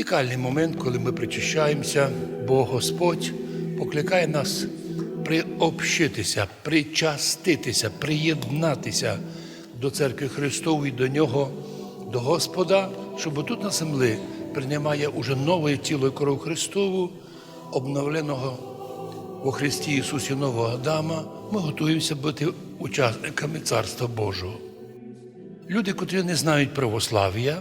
Унікальний момент, коли ми причащаємося, бо Господь покликає нас приобщитися, причаститися, приєднатися до церкви Христової, до Нього, до Господа, щоб тут на землі приймає уже нове тіло і кров Христову, обновленого у Христі Ісусі Нового Адама, ми готуємося бути учасниками Царства Божого. Люди, котрі не знають православ'я,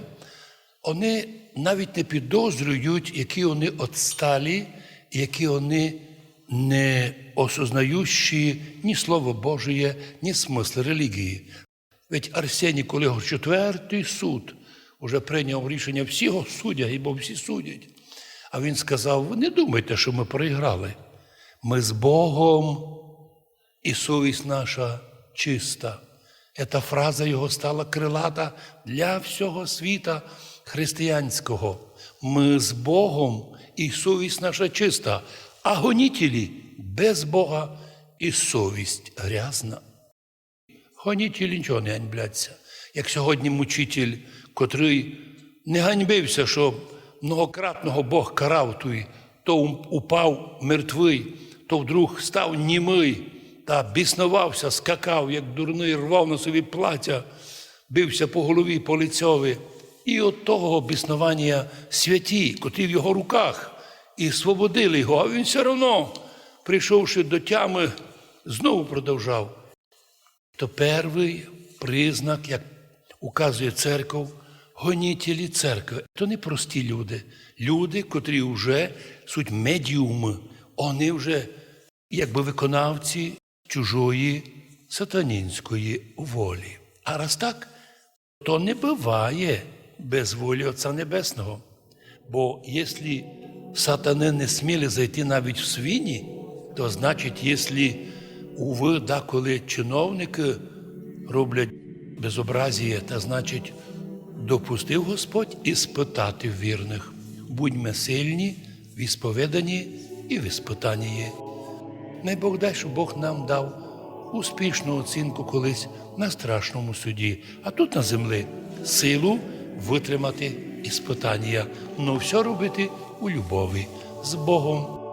вони навіть не підозрюють, які вони отсталі, які вони не осознаючі ні Слово Божє, ні смисл релігії. Ведь Арсеній, коли його четвертий суд уже прийняв рішення, всі його судять, бо всі судять. А він сказав: ви не думайте, що ми проіграли. Ми з Богом, і совість наша чиста. Ця фраза його стала крилата для всього світа християнського. Ми з Богом і совість наша чиста, а гонітелі без Бога і совість грязна. Гонітелі нічого не ганьбляться. Як сьогодні мучитель, котрий не ганьбився, що многократного Бог карав той, то упав мертвий, то вдруг став німий та біснувався, скакав, як дурний, рвав на собі плаття, бився по голові, по лицьові. І от того біснування святі, котрі в його руках, і свободили його, а він все одно, прийшовши до тями, знову продовжав. То перший признак, як указує церков, гонітелі церкви. То не прості люди. Люди, котрі вже суть медіуми, вони вже якби виконавці чужої сатанінської волі. А раз так, то не буває без волі Отця Небесного. Бо якщо сатани не сміли зайти навіть в свині, то значить, якщо уви, да, коли чиновники роблять безобразіє, то значить, допустив Господь і спитати вірних. Будьмо сильні, вісповідані і виспитані. Най Бог дай, щоб Бог нам дав успішну оцінку колись на страшному суді, а тут на землі силу витримати іспитання, але все робити у любові з Богом.